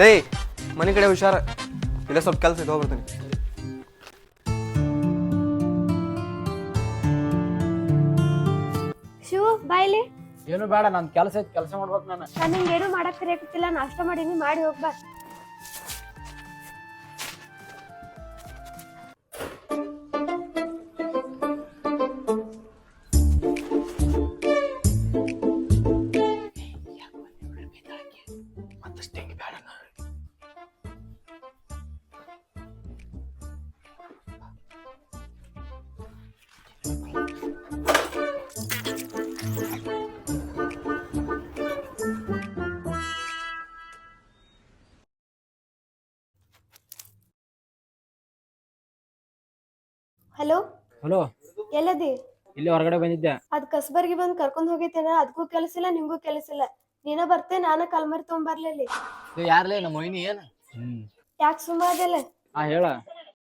ಲೇ ಮನೆ ಕಡೆ ಹುಷಾರ. ಇಲ್ಲ ಸ್ವಲ್ಪ ಕೆಲಸ ಐತೆ ಹೋಗ್ಬರ್ತೀನಿ ಏನು ಬೇಡ ನನ್ ಕೆಲಸ ಕೆಲಸ ಮಾಡ್ಬೇಕು ನಾನು. ಏನು ಮಾಡಕ್ ಕರಿಯಾಕತ್ತಿಲ್ಲ ನಾಷ್ಟ ಮಾಡೀನಿ ಮಾಡಿ ಹೋಗ್ಬಾ ಇಲ್ಲಿ ಹೊರಗಡೆ ಬಂದಿದ್ದೆ. ಅದ್ ಕಸ್ಬರ್ಗಿ ಬಂದ್ ಕರ್ಕೊಂಡ್ ಹೋಗೈತೇನ? ಅದಕ್ಕೂ ಕೆಲಸ ಇಲ್ಲ ನಿಂಗೂ ಕೆಲಸ ಇಲ್ಲ. ನೀನ ಬರ್ತೆ ನಾನ ಕಲ್ಮರಿ ತಗೊಂಬರ್ಲಿ ಯಾರ್ಲೇ ನಮ್ಮ ಮೊಯ್ನಿ ಏನು? ಹ್ಮ್. ಯಾಕೆ ಆ ಹಾ ಹೇಳ.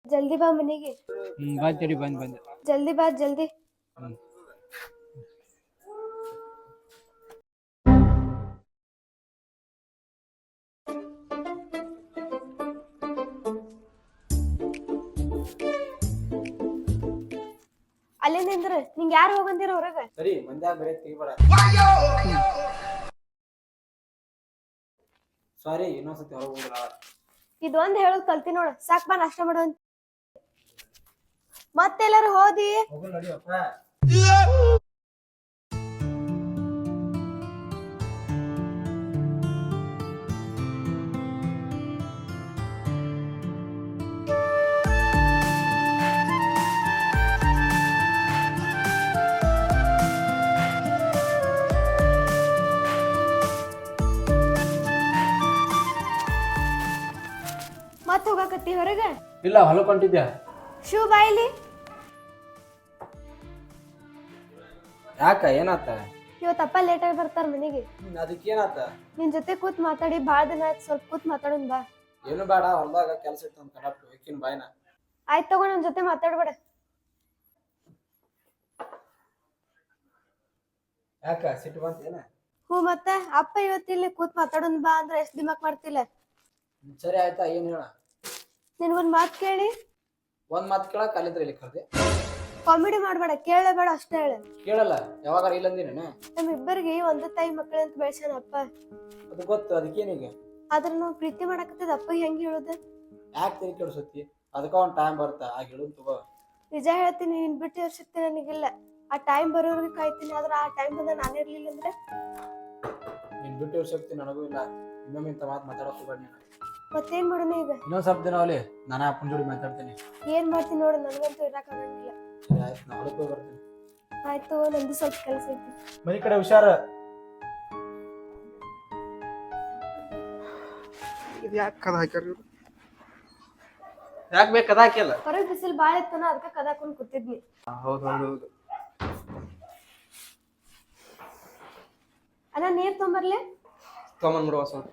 ಜಲ್ದಿ ಬಾ ಮನೆಗೆ. ಹ್ಮ್ ಬಂದ್ ತಡಿ ಬಂದ್ ಬಂದ್. ಜಲ್ದಿ ಬಾ ಜಲ್ದಿ. ಅಲ್ಲೇ ನಿಂಗ್ ಯಾರು ಹೋಗಂದಿರ ಹೊರಗ? ಸರಿ ಮಂದ್ಯಾಗ ಬರೀ ತೆಗಿಬೇಡ ಸಾರಿ ಇನ್ನೊಂದ್ಸತಿ ಹೊರಗೆ ಹೋಗೋಣ ಇದೊಂದ್ ಹೇಳೋದ್ ಕಲ್ತಿ ನೋಡ. ಸಾಕ್ ಬಾ ನಾಷ್ಟ ಮಾಡು ಅಂತ. ಮತ್ತೆಲ್ಲಾರು ಹೋದಿ? ಹೋಗಲ್ ನಡಿಯಪ್ಪ ಮತ್ ಹೋಗಾಕತ್ತಿ ಹೊರಗೆ? ಇಲ್ಲ ಹೊಲಕ್ಕೆ ಹೊಂಟಿದ್ದೆ ಶಿವ ಬಾಯಿಲಿ. ಯಾಕ ಏನಾತ? ಇವತ್ತಪ್ಪ ಲೇಟ್ ಆಗಿ ಬರ್ತಾರ ಮನೆಗೆ. ಅದಕ್ಕೆ ಏನಾತ ನಿನ್ ಜೊತೆ ಕೂತ್ ಮಾತಾಡಿ ಬಾಳ ದಿನ ಆಯ್ತು ಸ್ವಲ್ಪ ಕೂತ್ ಮಾತಾಡೋಣ ಬಾ. ಏನು ಬೇಡ ಹೊಲ್ದಾಗ ಕೆಲಸ ಇತ್ತು ಅಂತ ಕಡಪ್ ಹೋಗಿನ ಬಾಯ್ನ. ಆಯ್ತು ತಗೋ ನನ್ ಜೊತೆ ಮಾತಾಡ್ಬೇಡ. ಯಾಕ ಸಿಟ್ಟು ಬಂತ ಏನ? ಹ್ಞೂ ಮತ್ತೆ ಅಪ್ಪ ಇವತ್ತಿಲ್ಲಿ ಕೂತ್ ಮಾತಾಡೋಣ ಬಾ ಅಂದ್ರೆ ಎಷ್ಟು ದಿಮಾಕ್ ಮಾಡ್ತಿಲ್ಲ? ಸರಿ ಆಯ್ತಾ ಏನು ಹೇಳ? ನಿನ್ಗೊಂದ್ ಮಾತ್ ಕೇಳಿ? ಒಂದ್ ಮಾತ್ ಕೇಳಕ್ ಅಲ್ಲಿದ್ರೆ ಇಲ್ಲಿ ಕರ್ದೆ ಕಾಮಿಡಿ ಮಾಡ್ಬೇಡ ಕೇಳಬೇಡ ಅಷ್ಟೇ ಹೇಳ. ಕೇಳಲ್ಲ ಇಲ್ಲ ಇಲ್ಲಂದಿನ ನಮ್ಮಿಬ್ಬರಿಗೆ ಒಂದೇ ತಾಯಿ ಮಕ್ಕಳಂತ ಅಂತ ಅಪ್ಪ. ಅದು ಗೊತ್ತು ಅದಕ್ಕೇನೀಗ ಆದ್ರೆ ನಾವು ಪ್ರೀತಿ ಮಾಡಕತ್ತದ ಅಪ್ಪ ಹೆಂಗ್ ಹೇಳುದ? ಯಾಕೆ ತಿರುಗಿ ಕೆಡಿಸುತ್ತಿ ಅದಕ್ಕ ಒಂದ್ ಟೈಮ್ ಬರುತ್ತಾ? ಆಗ ಹೇಳುನ್ ತಗೋ. ನಿಜ ಹೇಳ್ತೀನಿ ನಿನ್ ಬಿಟ್ಟು ಶಕ್ತಿ ನನಗಿಲ್ಲ. ಆ ಟೈಮ್ ಬರೋರ್ಗೆ ಕಾಯ್ತೀನಿ ಆದ್ರೆ ಆ ಟೈಮ್ ಬಂದ ನಾನು ಇರ್ಲಿಲ್ಲ ಅಂದ್ರೆ? ನಿನ್ ಬಿಟ್ಟು ಶಕ್ತಿ ನನಗೂ ಇಲ್ಲ. ಇನ್ನೊಮ್ಮೆ ಇಂಥ ಮಾತು ಮಾತಾಡೋಕೆ ಹೋಗ್ಬೇಡ ನೀನು. ಮತ್ತೇನ್ ಮಾಡೋಣ ಈಗ? ಇನ್ನೊಂದು ಸ್ವಲ್ಪ ದಿನ ಅವಲಿ ನಾನು ಅಪ್ಪನ ಜೋಡಿ ಮಾತಾಡ್ತೀನಿ. ಏನ್ ಮಾಡ್ತೀನಿ ನೋಡು ನನಗಂತೂ ಇರಕ್ ಆಗಂಗಿಲ್ಲ. ಸರಿ ಆಯ್ತು ನಾ ಹೊಲಕ್ಕೆ ಹೋಗಿ ಬರ್ತೀನಿ. ಆಯ್ತು ನಂದು ಸ್ವಲ್ಪ ಕೆಲಸ ಐತಿ. ಮನೆ ಕಡೆ ಹುಷಾರ? ಇದು ಯಾಕೆ ಕದ ಹಾಕ್ಯಾರ ಇವ್ರು? ಯಾಕೆ ಬೇಕು ಕದ ಹಾಕಿಲ್ಲ ಹೊರಗ್ ಬಿಸಿಲು ಬಾಳ ಇತ್ತನ ಕದ ಕದಾಕೊಂಡ್ ಕೂತಿದ್ನಿ. ಹೌದು ಹೌದು ಹೌದು. ಅಣ್ಣ ನೀರ್ ತೊಂಬರ್ಲೆ ತೊಗೊಂಬಂದ್ಬಿಡುವ ಸ್ವಲ್ಪ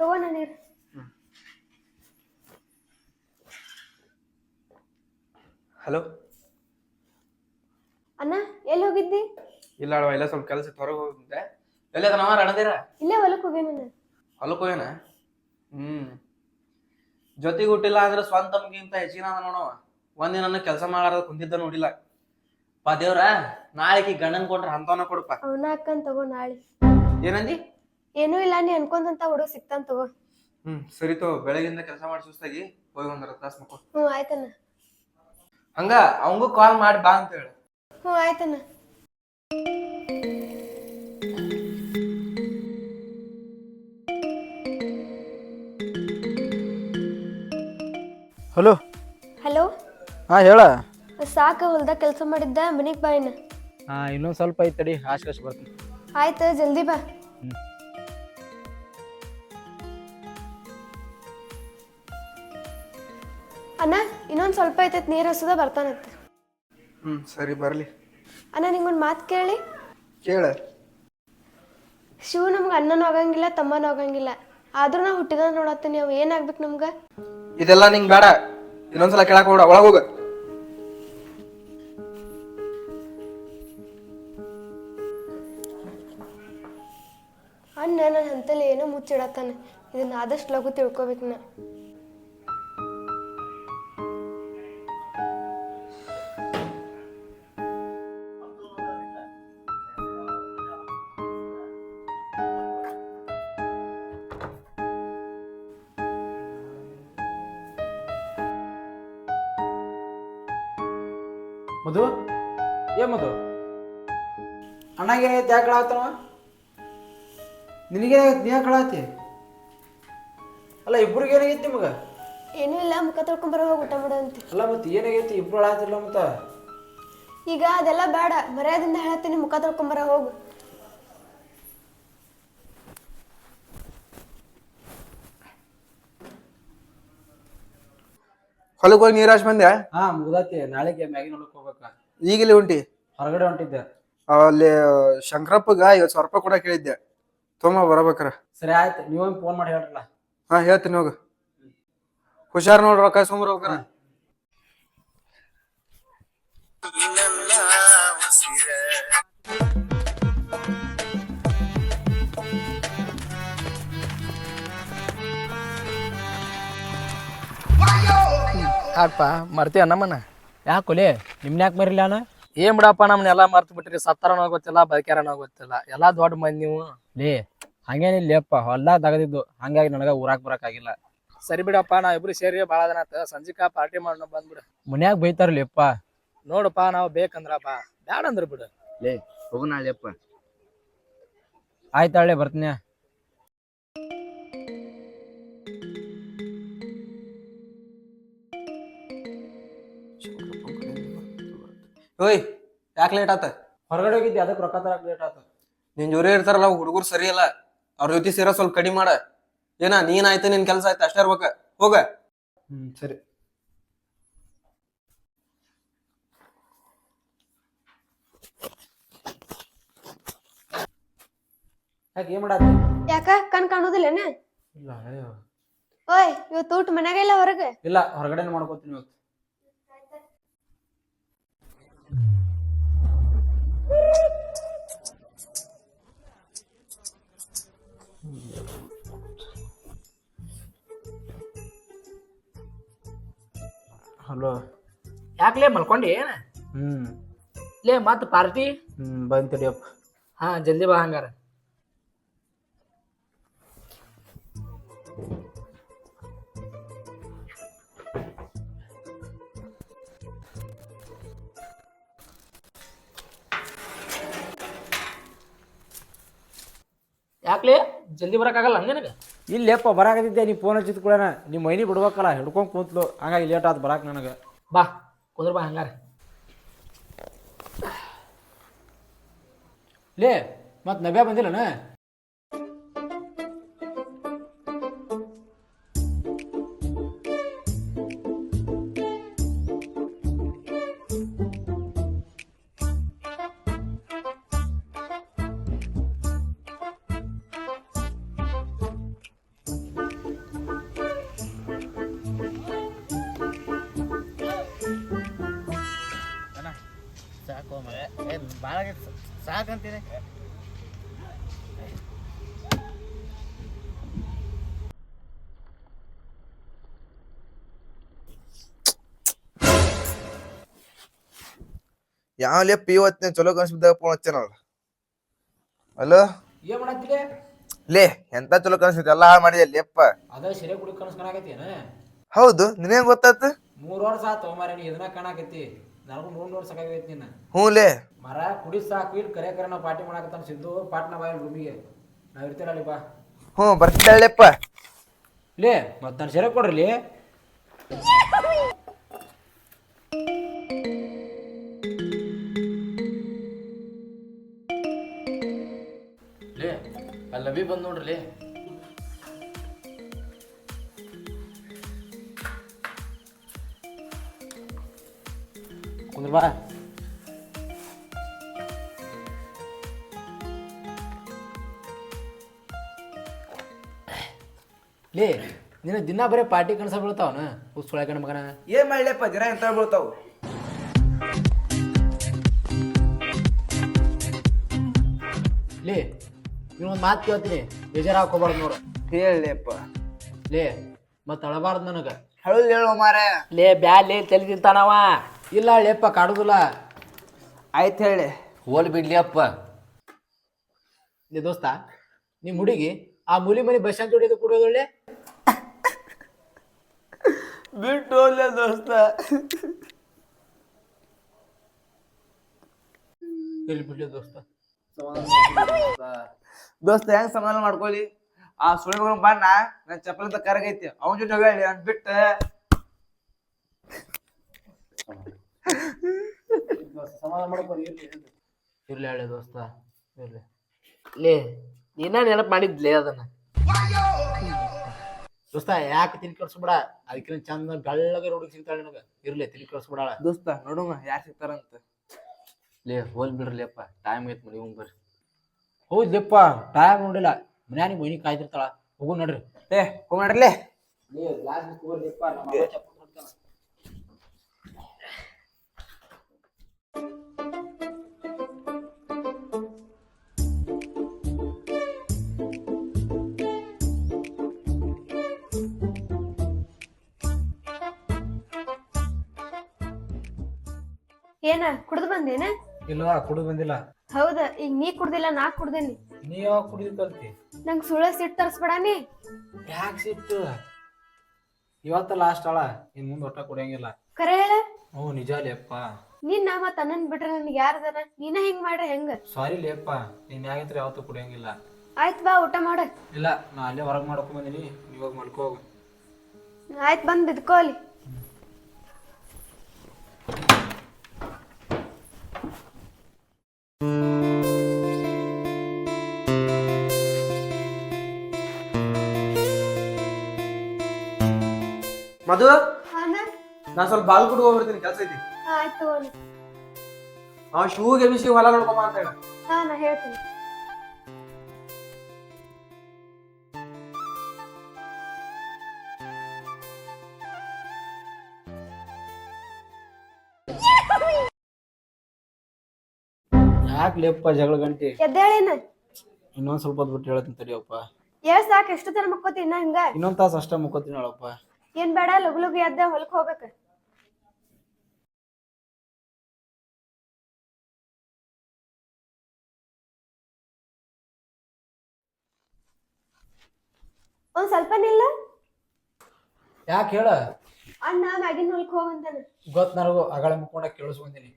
ತಗೋಣ ನೀರ್ ಹಲೋ ಅಣ್ಣ ಎಲ್ಲಿ ಹೋಗಿದ್ದಿ? ಇಲ್ಲ ಅಳವ ಇಲ್ಲ ಸ್ವಲ್ಪ ಕೆಲಸ ಹೊರಗೆ ಹೋಗಿದ್ದೆ. ಎಲ್ಲ ಅದನ್ನ ಮಾರ ಅಣದಿರ ಇಲ್ಲೇ ಹೊಲಕ್ಕೆ ಹೋಗಿ ನಾನು ಹೊಲಕ್ಕೆ ಹೋಗ್ಯಾನ? ಹ್ಮ್. ಜೊತೆಗೆ ಹುಟ್ಟಿಲ್ಲ ಅಂದ್ರೆ ಸ್ವಂತ ತಮ್ಗಿಂತ ಹೆಚ್ಚಿನ ನೋಡವ ಒಂದಿನ ಕೆಲಸ ಮಾಡಾರ ಕುಂತಿದ್ದ ನೋಡಿಲ್ಲ. ಪಾ ದೇವ್ರ ನಾಳೆಗೆ ಗಂಡನ್ ಕೊಟ್ರ ಅಂತವನ ಕೊಡಪ್ಪ ಅವನ ಅಕ್ಕನ್ ತಗೋ ನಾಳೆ. ಏನಂದಿ? ಏನೂ ಇಲ್ಲ ನೀ ಅನ್ಕೊಂಡಂತ ಹುಡುಗ ಸಿಕ್ತಾನ್ ತಗೋ. ಹ್ಮ್ ಸರಿ ತಗೋ ಬೆಳಗಿಂದ ಕೆಲಸ ಮಾಡಿ ಸುಸ್ತಾಗಿ. ಹೋಗಿ ಒಂದರ ತಾಸ್ ಮಕ್ಕಳು ಹ್ಞೂ ಆಯ್ತಣ್ಣ. ಹಂಗ ಅವಂಗೂ ಕಾಲ್ ಮಾಡಿ ಬಾ ಅಂತ ಹೇಳು. ಹ್ಞೂ ಆಯ್ತಣ್ಣ. ಹಲೋ. ಹಲೋ. ಹಾ ಹೇಳ. ಸಾಕ ಹೊಲ್ದಾಗ ಕೆಲಸ ಮಾಡಿದ್ದ ಮನಿಗ್ ಬಾಯ್ನ ಇನ್ನ. ಹಾ ಇನ್ನೊಂದ್ ಸ್ವಲ್ಪ ಐತ್ ತಡಿ ಆಶ್ ಬರ್ತೀನಿ. ಆಯ್ತ ಜಲ್ದಿ ಬಾ. ಅಣ್ಣ ಇನ್ನೊಂದ್ ಸ್ವಲ್ಪ ಐತೈತಿ ನೀರ್ ಹಸುದ ಬರ್ತಾನಂತೆ. ಹ್ಮ್ ಸರಿ ಬರ್ಲಿ. ಅಣ್ಣ ನಿಂಗೊಂದು ಮಾತ್ ಕೇಳಿ. ಕೇಳ. ಶಿವ ನಮ್ಗ ಅಣ್ಣನ ಆಗಂಗಿಲ್ಲ ತಮ್ಮನ ಆಗಂಗಿಲ್ಲ. ಆದ್ರೂ ನಾ ಹುಟ್ಟಿದ ನೋಡತ್ತೀನಿ ಅವ್ ಏನಾಗ್ಬೇಕು ನಮ್ಗ? ಇದೆಲ್ಲ ನಿಂಗ್ ಬೇಡ. ಇನ್ನೊಂದ್ಸಲ ಕೇಳಕ್ ಹೋಗ ಒಳಗ್ ಹೋಗ. ಮುಚ್ಚಿಡತ್ತಾನ. ಇದನ್ನ ಆದಷ್ಟು ಲಘು ತಿಳ್ಕೊಬೇಕು ನಾ ಮಧು? ಏ ಮಧು? ಅಣ್ಣಗೆ ಯಾಕೆ ನಿನಗೇನಾಗೈತಿ ನೀ ಕಳತಿ ಕಳಾತಿ ಅಲ್ಲ ಇಬ್ರಿಗೆ ಏನಾಗೈತಿ ನಿಮಗ? ಏನೂ ಇಲ್ಲ ಮುಖ ತೊಳ್ಕೊಂಬರ ಹೋಗಿ ಊಟ ಮಾಡು ಅಂತ. ಅಲ್ಲ ಮತ್ತೆ ಏನಾಗೈತಿ? ಇಬ್ರು ಕಳಾತಿರ್ಲ ಮತ್ತ? ಈಗ ಅದೆಲ್ಲ ಬೇಡ ಮರ್ಯಾದಿಂದ ಹೇಳತ್ತೀನಿ ಮುಖ ತೊಳ್ಕೊಂಬರ ಹೋಗು ಹೊಲಕ್ಕೆ ಹೋಗಿ ನೀರಾಶ್ ಬಂದೆ? ಹಾ ಮುಗ್ದಾತಿ. ನಾಳೆಗೆ ಮ್ಯಾಗಿನ ಹೊಲಕ್ಕೆ ಹೋಗ್ಬೇಕ. ಈಗಿಲ್ಲಿ ಹೊಂಟಿ ಹೊರಗಡೆ ಹೊಂಟಿದ್ದೆ. ಅಲ್ಲಿ ಶಂಕರಪ್ಪಗ ಐವತ್ ಸಾವಿರ ರೂಪಾಯಿ ಕೂಡ ಕೇಳಿದ್ದೆ ತೊಂಬ ಬರಬೇಕ್ರ. ಸರಿ ಆಯ್ತು ನೀವ್ ಫೋನ್ ಮಾಡಿ ಹೇಳ್ರಲ್ಲ. ಹಾ ಹೇಳ್ತೀನಿ ಹೋಗ. ಹುಷಾರ್ ನೋಡ್ರಿ ರೊಕ್ಕ ಸುಮ್ಬರ್ಬೇಕಾರ ಯಾಕಪ್ಪ ಮರ್ತೀಯ ನಮ್ಮನ್ನ ಯಾಕೊಲೆ ನಿಮ್ನ ಯಾಕೆ ಮರಿಲ್ಲ ಅಣ್ಣ? ಏನ್ ಬಿಡಪ್ಪ ನಮ್ಮನ್ನೆಲ್ಲ ಮರ್ತು ಬಿಟ್ರಿ ಸತ್ತಾರನೋ ಗೊತ್ತಿಲ್ಲ ಬದುಕ್ಯಾರನೋ ಗೊತ್ತಿಲ್ಲ. ಎಲ್ಲಾ ದೊಡ್ಡ ಮಂದಿ ನೀವು. ಲೇ ಹಂಗೇನಿಲ್ಲಪ್ಪ ಹೊಲ್ದಾಗ ತಗದಿದ್ದು. ಹಂಗಾಗಿ ನನಗ ಊರಾಕ್ ಬರಕಾಗಿಲ್ಲ ಸರಿ ಬಿಡಪ್ಪ ಇಬ್ರು ಸೇರಿ ಭಾಳ ದಿನ ಆತ. ಸಂಜಿಕಾ ಪಾರ್ಟಿ ಮಾಡೋಣ ಬಂದ್ಬಿಡು. ಮನ್ಯಾಗ ಬೈತಾರಲ್ಲಪ್ಪ ನೋಡಪ್ಪ ನಾವು ಬೇಕಂದ್ರಪ್ಪ ಬಾ. ಬ್ಯಾಡ ಅಂದ್ರ ಬಿಡು. ಲೇ ಹೋಗು ನಾಳೆಪ್ಪ ಆಯ್ತಾಳೆ ಬರ್ತೀನಿ ಓಯ್ ಯಾಕೆ ಲೇಟ್ ಆತ? ಹೊರಗಡೆ ಹೋಗಿದ್ದೆ ಅದಕ್ಕೆ ರೊಕ್ಕ ತರಕ್ ಲೇಟ್ ಆತ. ನಿನ್ ಜೋರಿ ಇರ್ತಾರಲ್ಲ ಹುಡುಗರು ಸರಿ ಇಲ್ಲ. ಅವ್ರ ಜೊತೆ ಸೇರೋ ಸ್ವಲ್ಪ ಕಡಿಮೆ ಮಾಡ. ಏನ ನೀನ್ ಆಯ್ತು ನಿನ್ ಕೆಲ್ಸ ಆಯ್ತು ಅಷ್ಟೇ ಇರ್ಬೇಕ. ಹೋಗ. ಹ್ಮ್ ಸರಿ. ಯಾಕೆ ಏನ್ ಮಾಡತ್ತಿ ಯಾಕ ಕಣ್ ಕಾಣೋದಿಲ್ಲನ? ಇಲ್ಲ. ಓಯ್ ಇವತ್ತು ಊಟ ಮನ್ಯಾಗ ಇಲ್ಲ ಹೊರಗೆ? ಇಲ್ಲ ಹೊರಗಡೆ ಮಾಡ್ಕೋತೀನಿ ಇವತ್ತು. ಹಲೋ. ಯಾಕ್ಲೇ ಮಲ್ಕೊಂಡಿ? ಏನ ಹ್ಮ್. ಲೇ ಮತ್ ಪಾರ್ಟಿ? ಹ್ಮ್ ಬಂದ್ ತಡಿಯಪ್ಪ ಹಾ ಜಲ್ದಿ ಬಾ ಹಂಗಾರ. ಯಾಕ್ಲೇ? ಜಲ್ದಿ ಬರಕ್ಕಾಗಲ್ಲ ನನಗೆ ಇಲ್ಲೇಪ್ಪ ಬರಾಕತ್ತಿದ್ದೆ ನೀ ಫೋನ್ ಹಚ್ಚಿದ ಕೂಡ ನಿಮ್ಮ ಮೈನಿ ಬಿಡ್ಬೇಕಲ್ಲ ಹಿಡ್ಕೊಂಡು ಕೂತ್ಲು. ಹಂಗಾಗಿ ಲೇಟ್ ಆತ್ ಬರಾಕ್ ನನಗೆ. ಬಾ ಕುಂದ್ರ ಬಾ ಹಂಗಾರೆ. ಲೇ ಮತ್ ನಬ್ಯಾ ಬಂದಿಲ್ಲನ? ಸಾಕಂತೀನಿ. ಯಾವಲೇ ಲೆಪ್ಪ ಇವತ್ತಿನ ಚಲೋ ಕನ್ಸಿದ್ದಾಗ ಫೋನ್ ಹಚ್ಚನಲ್ಲ ಹಲೋ ಏನ್ ಮಾಡತ್ತಿಲೆ ಲೇ ಎಂತ ಚಲೋ ಕನ್ಸಿದ್ ಎಲ್ಲಾ ಹಾಳು ಮಾಡಿದೆ ಲೆಪ್ಪ ಅದ ಸರಿಯಾಗಿ ಕುಡಿ ಹೌದು ನಿನಗೆ ಗೊತ್ತಾತು? ಮೂರ್ ವರ್ಷ ಆತು ಮಾರೇ ನೀ ಇದನ್ನ ಕಾಣಕತ್ತಿ. ನನಗೂ ಮೂರ್ ವರ್ಷ ಸಾಕಾಗೈತಿ ನಿನ್ನ. ಹ್ಞೂ ಲೇ. ಮರ ಕುಡಿ ಸಾಕು ಇಲ್ಲಿ ಕರೆ ಕರೆ ನಾವು ಪಾರ್ಟಿ ಮಾಡಕತ್ತಾನ ಸಿದ್ದು ಪಾಟ್ನ ಬಾಯ್ ರೂಮಿಗೆ ನಾವ್ ಇರ್ತೀರಲ್ಲಿ ಬಾ. ಹ್ಞೂ ಬರ್ತಿದ್ದಾಳೆಪ್ಪ. ಲೇ ಮತ್ತೆ ನಾನು ಸೆರೆ ಕೊಡ್ರಿ ಲೇ. ಅಲ್ಲವಿ ಬಂದು ನೋಡ್ರಿ ಕುಂದ್ರ ಬಾ ಲೇ ನಿನ್ನ ದಿನ ಬರೀ ಪಾರ್ಟಿ ಕನಸ ಬೀಳ್ತಾವನ ಉಸ್ಕೊಳ ಗಂಡ ಮಗನ. ಏನ್ ಮಾಡ್ಲಪ್ಪ ದಿನ ಎಂತ ಬೀಳ್ತಾವು? ಲೇ ನೀನೊಂದು ಮಾತು ಕೇಳ್ತೀನಿ. ಬೇಜಾರು ಹಾಕೋಬಾರ್ದು ನೋಡು. ಹೇಳಪ್ಪ ಲೇ ಮತ್ತೆ ಅಳಬಾರ್ದು ನನಗೆ. ಹೇಳು ಹೇಳು ಮಾರೇ. ಲೇ ಬ್ಯಾಲೆ ತಲೆ ತಿಂತಾನವ. ಇಲ್ಲ ಲೇಪ್ಪ ಕಾಡುದಿಲ್ಲ. ಆಯ್ತು ಹೇಳಿ. ಹೋಲ್ ಬಿಡ್ಲಿ ಅಪ್ಪ. ಲೇ ದೋಸ್ತ ನಿಮ್ಮ ಹುಡುಗಿ ಆ ಮುಲಿ ಮನಿ ಬಸ್ ಅಂತ ಹೊಡಿದು ಕೊಡೋದೊಳ್ಳೆ ಬಿಟ್ಟು ಹೋಗ್ಲೆ ದೋಸ್ತ. ಎಲ್ಲಿ ಬಿಡ್ಲಿ ದೋಸ್ತ. ದೋಸ್ತ ಹೆಂಗ್ ಸಮಾಧಾನ ಮಾಡ್ಕೊಳ್ಳಿ? ಆ ಸುಳ್ಳು ಬಣ್ಣ ನನ್ನ ಚಪ್ಪಲ್ ಅಂತ ಕರಗೈತಿ. ಅವನ ಜೊತೆ ಹೇಳಿ ಬಿಟ್ಟು. ಇರ್ಲಿ ಹೇಳಿ ದೋಸ್ತ ಇರ್ಲಿ ಲೇ ನೀನ ನೆನಪು ಮಾಡಿದ್ಲೇ ಅದನ್ನ ದೋಸ್ತ ಯಾಕೆ ತಿನ್ ಕಳ್ಸ್ಬಿಡ ಅದಕ್ಕಿಂತ ಚಂದ ಬೆಳ್ಳಗ ಹುಡುಗಿ ಸಿಗ್ತಾಳೆ ನಿನಗ ಇರ್ಲಿ. ತಿನ್ ಕಳ್ಸ್ಬಿಡಾಳ ದೋಸ್ತ ನೋಡೋಣ ಯಾರ್ ಸಿಗ್ತಾರಂತ ಲೇ ಹೋಲ್ ಬಿಡ್ರಿ ಅಪ್ಪ ಟೈಮ್ ಐತ್ ಮನಿ ಹೋಗ್ ಬರ್ರಿ ಹೌದ್ಲಿಪ್ಪ ಟೈಮ್ ನೋಡಿಲ್ಲ ಮನ್ಯಾನಿ ಮನಿ ಕಾಯ್ತಿರ್ತಾಳ ಹೋಗು ನೋಡ್ರಿ ಏ ಹೋಗ್ ನಡ್ರಲೇ ಏನ ಕುಡ್ದು ಬಂದೇನ? ಇಲ್ಲ ಕುಡಿದು ಬಂದಿಲ್ಲ. ಹೌದ ಈಗ ನೀ ಕುಡ್ದಿಲ್ಲ ನಾ ಕುಡ್ದೇನಿ. ನೀ ಯಾವಾಗ ಕುಡಿದು ಕಲ್ತಿ? ನಂಗ್ ಸುಳ್ಳ ಸಿಟ್ಟು ತರ್ಸ್ಬೇಡ ನೀ. ಯಾಕೆ ಸಿಟ್ಟು? ಇವತ್ತ ಲಾಸ್ಟ್ ಅಳ ಇನ್ ಮುಂದೆ ಒಟ್ಟ ಕುಡಿಯಂಗಿಲ್ಲ. ಕರೆ ಹೇಳ. ಹ್ಞೂ ನಿಜ ನೀನ್ ನಾ ತನ್ನನ್ ಅನ್ನನ್ ಬಿಟ್ರೆ ನನ್ಗೆ ಯಾರದಾರ ನೀನ ಹೆಂಗ್ ಮಾಡ್ರೆ ಹೆಂಗ? ಸಾರಿ ಲೇಪ್ಪ ನೀನ್ ಯಾಗಿದ್ರೆ ಯಾವತ್ತು ಕುಡಿಯಂಗಿಲ್ಲ. ಆಯ್ತ್ ಬಾ ಊಟ ಮಾಡ. ಇಲ್ಲ ನಾ ಅಲ್ಲೇ ಹೊರಗೆ ಮಾಡ್ಕೊಂಡ್ ಬಂದಿನಿ ಇವಾಗ ಮಲ್ಕೋ ಹೋಗು. ಆಯ್ತ್ ಬಂದ್ ಬಿದ್ಕೋ ಅಲ್ಲಿ. ಮಧು ನಾ ಸ್ವಲ್ಪ ಬಾಲ್ ಕುಡ್ ಹೋಗ್ಬಿಡ್ತೀನಿ ಕೆಲಸ ಐತಿ. ಆಯ್ತು ಅವ ಶೂಗೆ ಬಿಸಿ ಹೊಲ ನೋಡ್ಕೊಂಬ ಅಂತ ಹೇಳ. ಹಾ ನಾ ಹೇಳ್ತೀನಿ. ಯಾಕೆ ಲೇಪ್ಪ ಜಗಳ ಗಂಟೆ? ಎದ್ದೇಳಿನ ಇನ್ನೊಂದ್ ಸ್ವಲ್ಪ ಹೊತ್ತು ಬಿಟ್ಟು ಹೇಳ್ತೀನಿ ತಡಿಯಪ್ಪ ಎಷ್ಟ್ ಸಾಕ್ ಎಷ್ಟು ತರ ಮುಕ್ಕೋತಿ ಇನ್ನ ಹಿಂಗ? ಇನ್ನೊಂದ್ ತಾಸು ಅಷ್ಟ ಮುಕ್ಕೋತೀನಿ ಹೇಳಪ್ಪ ಏನ್ ಬೇಡ ಲಗು ಲಗು ಎದ್ದ ಹೊಲಕ್ ಹೋಗ್ಬೇಕ. ಒಂದ್ ಸ್ವಲ್ಪ ನಿಲ್ಲ. ಯಾಕೆ ಹೇಳ? ಅಣ್ಣ ಮ್ಯಾಗಿನ ಹೊಲಕ್ ಹೋಗಂತಾನ ಗೊತ್ತು ನನಗೂ ಅಗಳ ಮುಕ್ಕೊಂಡ ಕೇಳಿಸ್ಕೊಂದಿನಿ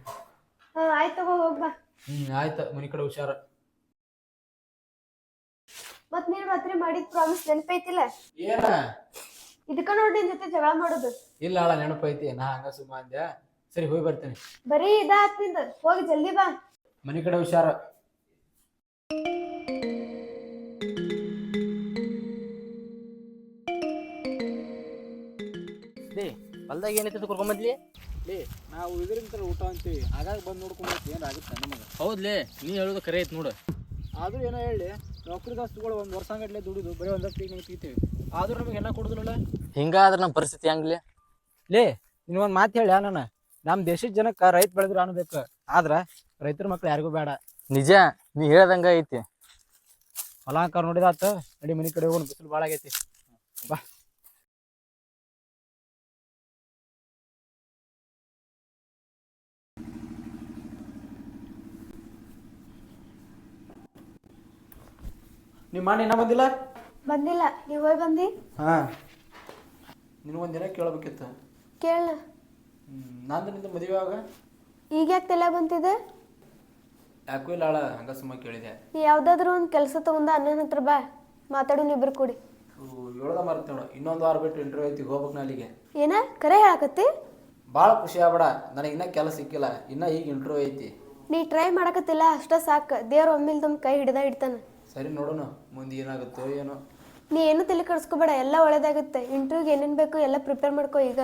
ಹಾ ಆಯ್ತು ತಗೋ ಹೋಗ್ ಬಾ. ಹ್ಮ್ ಆಯ್ತು ಮನಿ ಕಡೆ ಹುಷಾರ. ಮತ್ ನೀನ್ ರಾತ್ರಿ ಮಾಡಿದ್ ಪ್ರಾಮಿಸ್ ನೆನಪೈತಿಲ್ಲ? ಏನ? ಇದಕ್ಕ ನೋಡಿ ನಿನ್ ಜೊತೆ ಜಗಳ ಮಾಡೋದು. ಇಲ್ಲ ಅಳ ನೆನಪೈತಿ. ನಾ ಹಂಗ ಸುಮ್ಮ ಸರಿ ಹೋಗಿ ಬರ್ತೀನಿ. ಬರೀ ಇದಾತ್ನಿಂದ. ಹೋಗಿ ಜಲ್ದಿ ಬಾ. ಮನಿ ಕಡೆ ಹುಷಾರ. ಲೇ ಹೊಲ್ದಾಗ ಏನೈತಿ ಕರ್ಕೊಂಬಂದ್ಲಿ ಲೇ ನಾವು ಇದರಿಂದ ಊಟ ಅಂತೀವಿ. ಆಗಾಗ ಬಂದು ನೋಡ್ಕೊಂಡ್ ಏನು ಆಗುತ್ತೆ ನಮಗೆ? ಹೌದ್ಲೇ ನೀ ಹೇಳೋದು ಕರೆ ಐತಿ ನೋಡು. ಆದ್ರೂ ಏನೋ ಹೇಳಿ ನೌಕರಿ ದಾಸ್ತುಗಳು ಒಂದು ವರ್ಷ ಗಟ್ಲೆ ದುಡಿದು ಬರೀ ಒಂದಷ್ಟು ಈಗ ತೆಗಿತೀವಿ ಆದ್ರೂ ನಮಗೆ ಎಲ್ಲ ಕೊಡೋದಿಲ್ಲ ಹಿಂಗಾದ್ರೆ ನಮ್ಮ ಪರಿಸ್ಥಿತಿ ಹೆಂಗ್ಲಿ? ಲೇ ನೀನು ಒಂದು ಮಾತು ಹೇಳ್ಯಾ ನಾನು ನಮ್ಮ ದೇಶದ ಜನಕ್ಕೆ ರೈತ ಬೆಳೆದ್ರೆ ಅನ್ಬೇಕು. ಆದ್ರ ರೈತರ ಮಕ್ಳು ಯಾರಿಗೂ ಬೇಡ. ನಿಜ ನೀ ಹೇಳ್ದಂಗ ಐತಿ. ಹೊಲಾಂಕಾರ ನೋಡಿದಾತು ನಡಿ ಮನಿ ಕಡೆ ಹೋಗೋಣ ಬಿಸಿಲು ಭಾಳ ಆಗೈತಿ. ಬಾ. ನಿಮ್ಮ ಅಣ್ಣ ಇನ್ನ ಬಂದಿಲ್ಲ? ಬಂದಿಲ್ಲ. ನೀವ್ ಹೋಗಿ ಬಂದಿ ಹಾ. ನಿನ್ ಒಂದಿನ ಕೇಳಬೇಕಿತ್ತು. ಕೇಳ. ನಂದು ನಿಂದು ಮದುವೆ ಆಗ ಈಗ ಯಾಕೆ ತಲೆ ಬಂತಿದೆ? ಯಾಕೂ ಇಲ್ಲ ಅಳ ಹಂಗ ಸುಮ್ಮ ಕೇಳಿದೆ. ನೀ ಯಾವ್ದಾದ್ರು ಒಂದು ಕೆಲಸ ತಗೊಂಡ ಅಣ್ಣನ ಹತ್ರ ಬಾ. ಮಾತಾಡೋನ್ ಇಬ್ರು ಕೂಡಿ. ಓ ಮರ್ತ ನೋಡು. ಇನ್ನೊಂದು ವಾರ ಬಿಟ್ಟು ಇಂಟರ್ವ್ಯೂ ಐತಿ ಹೋಗ್ಬೇಕು ನಾ ಅಲ್ಲಿಗೆ. ಏನ? ಕರೆ ಹೇಳಕತ್ತಿ? ಭಾಳ ಖುಷಿ ಆಗ್ಬೇಡ. ನನಗೆ ಇನ್ನೂ ಕೆಲಸ ಸಿಕ್ಕಿಲ್ಲ. ಇನ್ನೂ ಈಗ ಇಂಟರ್ವ್ಯೂ ಐತಿ. ನೀ ಟ್ರೈ ಮಾಡಕತ್ತಿಲ್ಲ ಅಷ್ಟ ಸಾಕು. ದೇವ್ರ ಒಮ್ಮಿಲ್ ತಮ್ಮ ಕೈ ಹಿಡ್ದ ಇಡ್ತಾನ ಸರಿ ನೋಡೋಣ ಮುಂದೆ ಏನಾಗುತ್ತೋ ಏನೋ. ನೀ ಏನು ತಲೆ ಕೆಡಿಸ್ಕೋಬೇಡ ಎಲ್ಲ ಒಳ್ಳೇದಾಗುತ್ತೆ. ಇಂಟರ್ವ್ಯೂಗೆ ಏನೇನು ಬೇಕು ಎಲ್ಲ ಪ್ರಿಪೇರ್ ಮಾಡ್ಕೋ ಈಗ.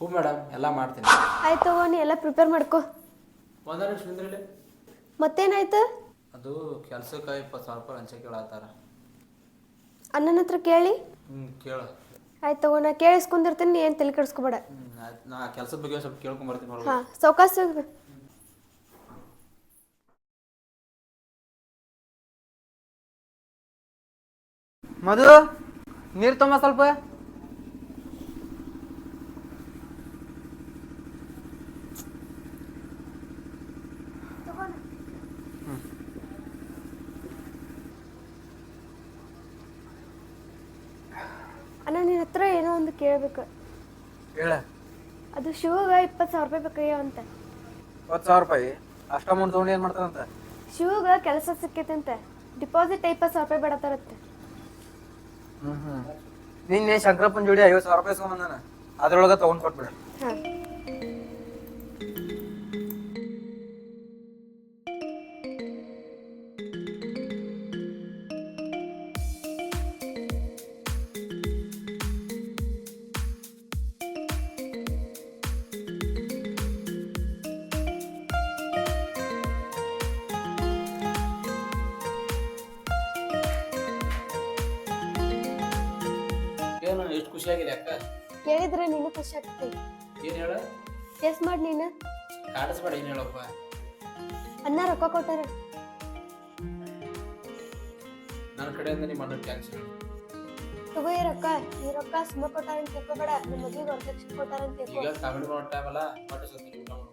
ಹ್ಞೂ ಮೇಡಮ್ ಎಲ್ಲ ಮಾಡ್ತೀನಿ. ಆಯ್ತು ತಗೋ ನೀ ಎಲ್ಲ ಪ್ರಿಪೇರ್ ಮಾಡ್ಕೋ. ಒಂದ ನಿಮಿಷ ನಿಂದ್ರಲ್ಲಿ ಮತ್ತೇನಾಯ್ತು? ಅದು ಕೆಲಸಕ್ಕೆ ಇಪ್ಪತ್ತು ಸಾವಿರ ರೂಪಾಯಿ ಅಂಚೆ ಕೇಳತ್ತಾರ. ಅಣ್ಣನ ಹತ್ರ ಕೇಳಿ. ಹ್ಞೂ ಕೇಳು. ಆಯ್ತು ತಗೋ ನಾ ಕೇಳಿಸ್ಕೊಂಡಿರ್ತೀನಿ ನೀ ಏನು ತಲೆ ಕೆಡಿಸ್ಕೊಬೇಡ. ಹ್ಞೂ ಆಯ್ತು. ನಾ ಕೆಲಸದ ಬಗ್ಗೆ ಸ್ವಲ್ಪ ಕೇಳ್ಕೊಂಬರ್ತೀನಿ ಹೊರಗೆ ಹಾಂ ಸೌಕಾಸ ಮಧು ನೀರ್ ತುಂಬ ಸ್ವಲ್ಪ. ಅಣ್ಣ ನಿನ್ನ ಹತ್ರ ಏನೋ ಒಂದು ಕೇಳ್ಬೇಕು. ಹೇಳ. ಅದು ಶಿವಗ ಇಪ್ಪತ್ತು ಸಾವಿರ ರೂಪಾಯಿ ಬೇಕಾಗ್ಯಾವ ಅಂತ. ಇಪ್ಪತ್ತು ಸಾವಿರ ರೂಪಾಯಿ? ಅಷ್ಟು ಅಮೌಂಟ್ ತೊಗೊಂಡು ಏನು ಮಾಡ್ತಾರಂತ ಶಿವಗ ಕೆಲಸ ಸಿಕ್ಕೈತಂತೆ ಡಿಪಾಸಿಟ್ ಇಪ್ಪತ್ತು ಸಾವಿರ ರೂಪಾಯಿ ಬೇಡತ್ತಾರತ್ತೆ ನಿನ್ನೆ ಶಂಕರಪ್ಪನ ಜೋಡಿ ಐವತ್ತು ಸಾವಿರ ರೂಪಾಯಿ ಇಸ್ಕೊಂಬಂದಾನ ಅದ್ರೊಳಗ ತಗೊಂಡ್ ಕೊಟ್ಬಿಡ. ಎಷ್ಟು ಅಕ್ಕ. ಕೇಳಿದ್ರೆ ನೀನು ಖುಷಿ ಆಗ್ತೈತಿ ಏನು ಹೇಳ? ಎಸ್ ಮಾಡಿ ನೀನು. ಕಾಡಿಸ್ಬೇಡ ಏನು ಹೇಳಪ್ಪ? ಅಣ್ಣ ರೊಕ್ಕ ಕೊಟ್ಟಾರ. ನನ್ನ ಕಡೆಯಿಂದ ನಿಮ್ಮ ಅಣ್ಣ ಹೇಳು. ತಗೋ ಈ ರೊಕ್ಕ ಈ ರೊಕ್ಕ ಸುಮ್ಮ ಕೊಟ್ಟಾರ ಅಂತ ತಿಳ್ಕೊಬೇಡ. ನಿಮ್ಮ ಮದ್ವೆಗೆ ವರದಕ್ಷಿಣೆ ಕೊಟ್ಟಾರ ಅಂತ ತಿಳ್ಕೊ. ಈಗ ಕಾಮಿಡಿ ಮಾಡೋ ಟೈಮ್ ಅಲ್ಲ ಮತ್ತೆ ಸ್ವಲ್ಪ ಊಟ ಮಾಡು.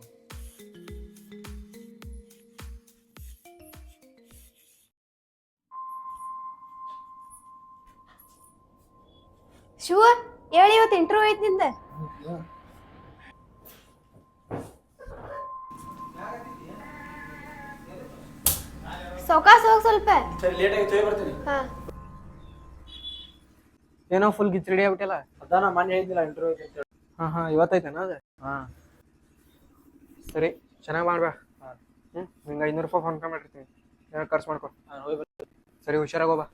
ಶಿವ? ಹೇಳಿ ಇವತ್ತು ಇಂಟರ್ವ್ಯೂ ಐತಿ ನಿಂದ. ಸೌಕಾಸ ಹೋಗ್ ಸ್ವಲ್ಪ. ಸರಿ ಲೇಟಾಗಿ ತೊಯ್ ಬರ್ತೀನಿ. ಹಾ. ಏನೋ ಫುಲ್ ಗಿಚ್ಚಡಿ ಆಗ್ಬಿಟ್ಟಿಲ್ಲ? ಅದಾನ ಮನೆ ಹೇಳಿದ್ದಿಲ್ಲ ಇಂಟರ್ವ್ಯೂ ಅಂತ ಹಾ ಹಾ ಇವತ್ತೈತೇನ ಅದು? ಹಾಂ. ಸರಿ ಚೆನ್ನಾಗಿ ಮಾಡ್ಬಾ ಹ್ಞೂ ನಿಂಗೆ ಐನೂರು ರೂಪಾಯಿ ಫೋನ್ ಪೇ ಮಾಡಿರ್ತೀನಿ. ಏನೋ ಖರ್ಚು ಮಾಡ್ಕೊ. ಹಾಂ ಹೋಗಿ ಬರ್ತೀನಿ. ಸರಿ ಹುಷಾರಾಗೋಬಾ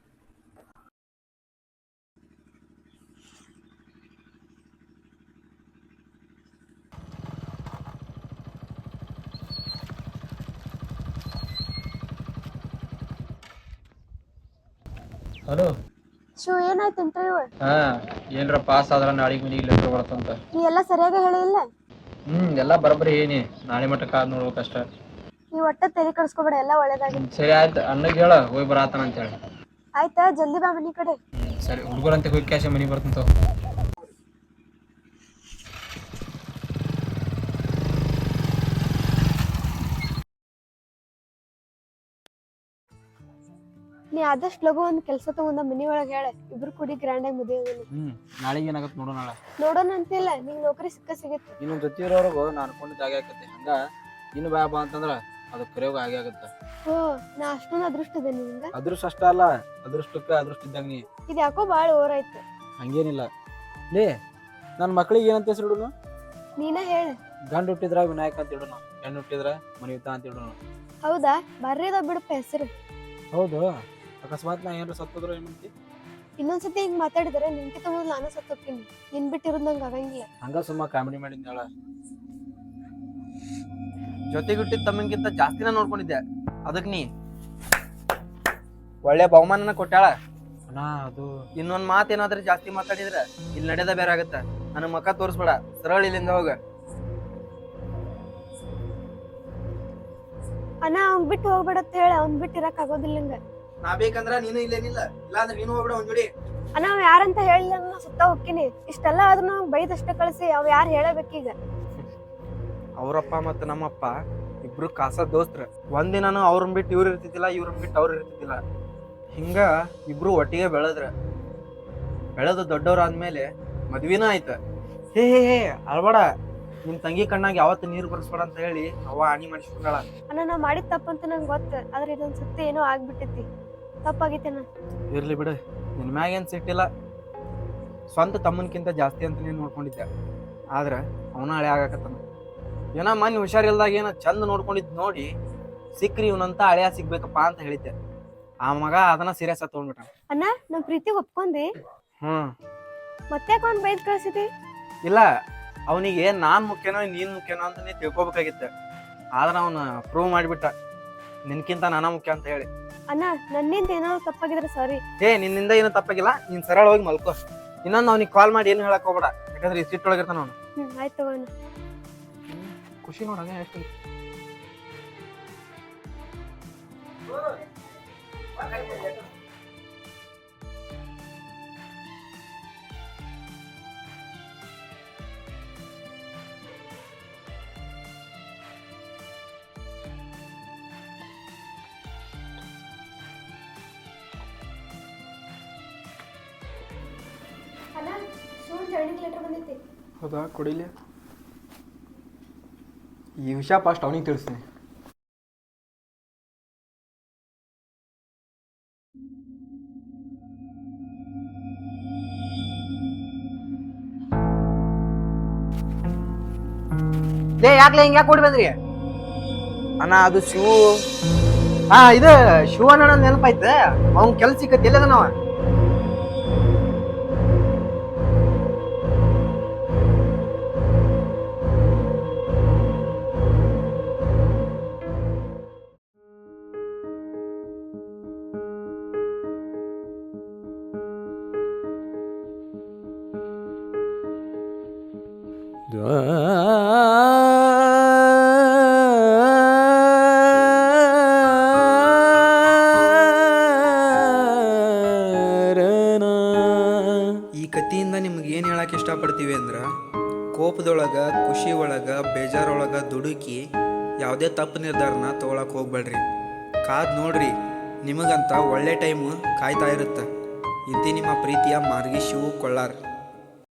ಹಲೋ. ಶಿವ ಏನಾಯ್ತು ಇಂಟರ್ವ್ಯೂ ಹಾ ಏನ್ರ ಪಾಸ್ ಆದ್ರ ನಾಳೆಗೆ ಮನೆಗೆ ಲೆಟರ್ ಬರ್ತಂತ ನೀ ಎಲ್ಲ ಸರಿಯಾಗಿ ಹೇಳಿಲ್ಲ ಹ್ಮ್ ಎಲ್ಲ ಬರಬರಿ ಏನಿ ನಾಳೆ ಮಟ್ಟ ಕಾದ್ ನೋಡ್ಬೇಕಷ್ಟ ನೀ ಒಟ್ಟ ತಲೆ ಕಳ್ಸ್ಕೊಬೇಡ ಎಲ್ಲ ಒಳ್ಳೇದಾಗಿ ಹ್ಮ್, ಸರಿ ಆಯ್ತು ಅಣ್ಣಗೆ ಹೇಳ ಹೋಗಿ ಬರಾತನ ಅಂತ ಹೇಳಿ. ಆಯ್ತಾ ಜಲ್ದಿ ಬಾ ಮನಿ ಕಡೆ. ಹ್ಮ್ ಸರಿ ಹುಡುಗರಂತೆ ಹೋಗಿ ಕ್ಯಾಶ ಮನೆಗೆ ಬರ್ತಂತ. ನೀ ಆದಷ್ಟು ಲಘು ಒಂದ್ ಕೆಲಸ ತಗೊಂಡ ಮನಿ ಒಳಗ ಹೇಳ ಇಬ್ರು ಕೂಡಿ ಗ್ರ್ಯಾಂಡ್ ಆಗಿ ಮದುವೆ ಆಗೋಣ. ಹ್ಮ್ ನಾಳೆಗೆ ಏನಾಗತ್ತೆ ನೋಡೋಣ ನಾಳೆ. ನೋಡೋಣ ಅಂತಿಲ್ಲ ನಿಂಗೆ ನೌಕರಿ ಸಿಕ್ಕ ಸಿಗುತ್ತೆ. ಇನ್ನು ಜೊತೆ ಇರೋರ್ಗು ನಾನು ಅನ್ಕೊಂಡಿದ್ದು ಆಗೇ ಆಗತ್ತೆ ಹಂಗ ಇನ್ನು ಬಾ ಬಾ ಅಂತಂದ್ರ ಅದು ಕರೆಯೋಗ ಆಗೇ ಆಗತ್ತೆ. ಓ ನಾ ಅಷ್ಟೊಂದು ಅದೃಷ್ಟ ಇದೆ ನಿಂಗ? ಅದೃಷ್ಟ ಅಷ್ಟ ಅಲ್ಲ ಅದೃಷ್ಟಕ್ಕೆ ಅದೃಷ್ಟ ಇದ್ದಂಗ ನೀ. ಇದು ಯಾಕೋ ಭಾಳ ಓವರ್ ಆಯ್ತು. ಹಂಗೇನಿಲ್ಲ. ಲೇ ನನ್ನ ಮಕ್ಳಿಗೆ ಏನಂತ ಹೆಸರು ಇಡೋನು ನೀನ ಹೇಳ. ಗಂಡು ಹುಟ್ಟಿದ್ರ ವಿನಾಯಕ ಅಂತ ಇಡೋಣ ಹೆಣ್ಣು ಹುಟ್ಟಿದ್ರ ಮನಿಯುತ ಅಂತ ಇಡೋಣ ಹೌದಾ? ಬರ್ರಿದ ಬಿಡಪ್ಪ ಹೆಸರು. ಹೌದು. ಅಕಸ್ಮಾತ್ ನಾ ಏನಾರ ಸತ್ತೋದ್ರೆ ಏನು ಮಾಡ್ತಿ? ಇನ್ನೊಂದ್ಸತಿ ಹಿಂಗ್ ಮಾತಾಡಿದ್ರೆ ನಿನ್ಕಿತ ಮೊದಲು ನಾನು ಸತ್ತೋಗ್ತೀನಿ. ನಿನ್ ಬಿಟ್ಟಿರೋದ್ ನಂಗೆ ಆಗಂಗಿಲ್ಲ. ಹಂಗ ಸುಮ್ಮ ಕಾಮಿಡಿ ಮಾಡಿದ್ನಾಳ ಜೊತೆಗೆ ಹುಟ್ಟಿದ ತಮ್ಮಂಗಿಂತ ಜಾಸ್ತಿನ ನೋಡ್ಕೊಂಡಿದ್ದೆ. ಅದಕ್ಕೆ ನೀ? ಒಳ್ಳೆ ಬಹುಮಾನನ ಕೊಟ್ಟಾಳ? ಅಣ್ಣ ಅದು ಇನ್ನೊಂದ್ ಮಾತ್ ಏನಾದ್ರೂ ಜಾಸ್ತಿ ಮಾತಾಡಿದ್ರೆ ಇಲ್ಲಿ ನಡೆದ ಬೇರೆ ಆಗತ್ತ. ನನ್ನ ಮಕ್ಕ ತೋರಿಸ್ಬೇಡ. ಸರಳ ಇಲ್ಲಿಂದ ಹೋಗ. ಅಣ್ಣ ಅವ್ನ್ ಬಿಟ್ಟು ಹೋಗ್ಬೇಡ ಅಂತ ಹೇಳ. ಅವ್ನ್ ಬಿಟ್ಟು ಇರಕ್ ಆಗೋದಿಲ್ಲ ನಂಗ ನಾ ಬೇಕಂದ್ರ ನೀನು ಇಲ್ಲೇನಿಲ್ಲ ಇಲ್ಲಾಂದ್ರೆ ನೀನು ಹೋಗ್ಬೇಡ ಒಂದ್ ಜೋಡಿ. ಅಣ್ಣ ಅವ್ ಯಾರಂತ ಹೇಳಿಲ್ಲ ನಾ ಸುತ್ತ ಹೋಗ್ತೀನಿ. ಇಷ್ಟೆಲ್ಲ ಆದ್ರೂ ನಾವು ಬೈದಷ್ಟೇ ಕಳಿಸಿ ಅವ್ ಯಾರು ಹೇಳಬೇಕೀಗ? ಅವರಪ್ಪ ಮತ್ತು ನಮ್ಮಪ್ಪ ಇಬ್ರು ಕಾಸ ದೋಸ್ತ್ರ. ಒಂದಿನಾನು ಅವ್ರನ್ನ ಬಿಟ್ಟು ಇವ್ರು ಇರ್ತಿದ್ದಿಲ್ಲ ಇವ್ರನ್ನ ಬಿಟ್ಟು ಅವ್ರು ಇರ್ತಿದ್ದಿಲ್ಲ. ಹಿಂಗ ಇಬ್ರು ಒಟ್ಟಿಗೆ ಬೆಳೆದ್ರ. ಬೆಳೆದು ದೊಡ್ಡವ್ರಾದ್ಮೇಲೆ ಮದ್ವಿನ ಆಯ್ತ. ಹೇ ಹೇ ಹೇ ಅಳ್ಬೇಡ. ನಿಮ್ ತಂಗಿ ಕಣ್ಣಾಗ ಯಾವತ್ತು ನೀರು ಬರ್ಸ್ಬೇಡ ಅಂತ ಹೇಳಿ ಅವ ಹಾನಿ ಮಾಡಿಸ್ಕೊಂಡಾಳ ಅಣ್ಣ ನಾ ಮಾಡಿದ ತಪ್ಪಂತ ನಂಗೆ ಗೊತ್ತು ಆದ್ರೆ ಇದೊಂದ್ ಸತಿ ಏನೋ ಆಗ್ಬಿಟ್ಟೈತಿ. ತಪ್ಪಾಗೈತೆ ಅಣ್ಣ ಇರ್ಲಿ ಬಿಡು. ನಿನ್ ಮ್ಯಾಗೇನ್ ಸಿಟ್ಟಿಲ್ಲ. ಸ್ವಂತ ತಮ್ಮನ್ಕಿಂತ ಜಾಸ್ತಿ ಅಂತ ನೀನು ನೋಡ್ಕೊಂಡಿದ್ದೆ ಆದ್ರೆ ಅವನ ಹಳೆ ಆಗಾಕತ್ತಾನ. ಏನೋ ಮೊನ್ನೆ ಹುಷಾರಿಲ್ದಾಗ ಏನೋ ಚಂದ ನೋಡ್ಕೊಂಡಿದ್ ನೋಡಿ ಸಿಕ್ರಿ ಇವನಂತ ಹಳೆಯ ಸಿಗ್ಬೇಕಪ್ಪ ಅಂತ ಹೇಳಿದ್ದೆ. ಆ ಮಗ ಅದನ್ನ ಸೀರಿಯಸ್ ಆಗಿ ತಗೊಂಡ್ಬಿಟ್ಟ ಅಣ್ಣ ನಮ್ ಪ್ರೀತಿ ಒಪ್ಕೊಂಡಿ. ಹ್ಮ್. ಮತ್ತೆ ಬೈದ್ ಕಳ್ಸಿದಿ? ಇಲ್ಲ ಅವನಿಗೆ ನಾನ್ ಮುಖ್ಯನೋ ನೀನ್ ಮುಖ್ಯನೋ ಅಂತ ನೀ ತಿಳ್ಕೊಬೇಕಾಗಿತ್ತು. ಆದ್ರೆ ಅವನು ಪ್ರೂವ್ ಮಾಡಿಬಿಟ್ಟ. ನಿನ್ಕಿಂತ ನಾನ ಮುಖ್ಯ ಅಂತ ಹೇಳಿ. ಅಣ್ಣ ನನ್ನಿಂದ ಏನೋ ತಪ್ಪಾಗಿದ್ರೆ ಸಾರಿ ಏ ನಿನ್ನಿಂದ ಏನೋ ತಪ್ಪಾಗಿಲ್ಲ. ನೀನ್ ಸರಳವಾಗಿ ಮಲ್ಕೋ. ಇನ್ನೊಂದು ಅವ್ನಿಗೆ ಕಾಲ್ ಮಾಡಿ ಏನು ಹೇಳಕ್ ಹೋಗ್ಬೇಡ. ಯಾಕಂದ್ರೆ ಈ ಸಿಟ್ಟೊಳಗಿರ್ತಾನ ಅವನು. ಹ್ಮ್ ಆಯ್ತು ತಗೋಣ ಖುಷಿ ನೋಡಂಗ ಎಷ್ಟು. ಅಣ್ಣ ಶಿವನ್ ಜಾಯಿನಿಂಗ್ ಲೆಟರ್ ಬಂದೈತಿ ಹೌದಾ ಕೊಡಿಲಿ ಈ ವಿಷಯ ಫಸ್ಟ್ ಅವನಿಗೆ ತಿಳಿಸ್ತೀನಿ. ಲೇ ಯಾಕ್ಲೆ ಹಿಂಗೆ ಯಾಕೆ ಕೊಡಿ ಬಂದ್ರಿ? ಅಣ್ಣ ಅದು ಶೂ. ಹಾ ಇದು ಶಿವಣ್ಣ ನೆನಪಾಯ್ತ. ಅವ್ನ್ ಕೆಲ್ಸ ಸಿಕ್ಕತ್ತೆ ಎಲ್ಲದ ತಪ್ಪು ನಿರ್ಧಾರನ ತೊಗೊಳಕ್ಕೆ ಹೋಗ್ಬೇಡ್ರಿ. ಕಾದು ನೋಡ್ರಿ, ನಿಮಗಂತ ಒಳ್ಳೆ ಟೈಮ್ ಕಾಯ್ತಾ ಇರುತ್ತೆ. ಇಂತಿ ನಿಮ್ಮ ಪ್ರೀತಿಯ ಮಾರ್ಗಿ ಶಿವು ಕೊಳ್ಳಾರ್.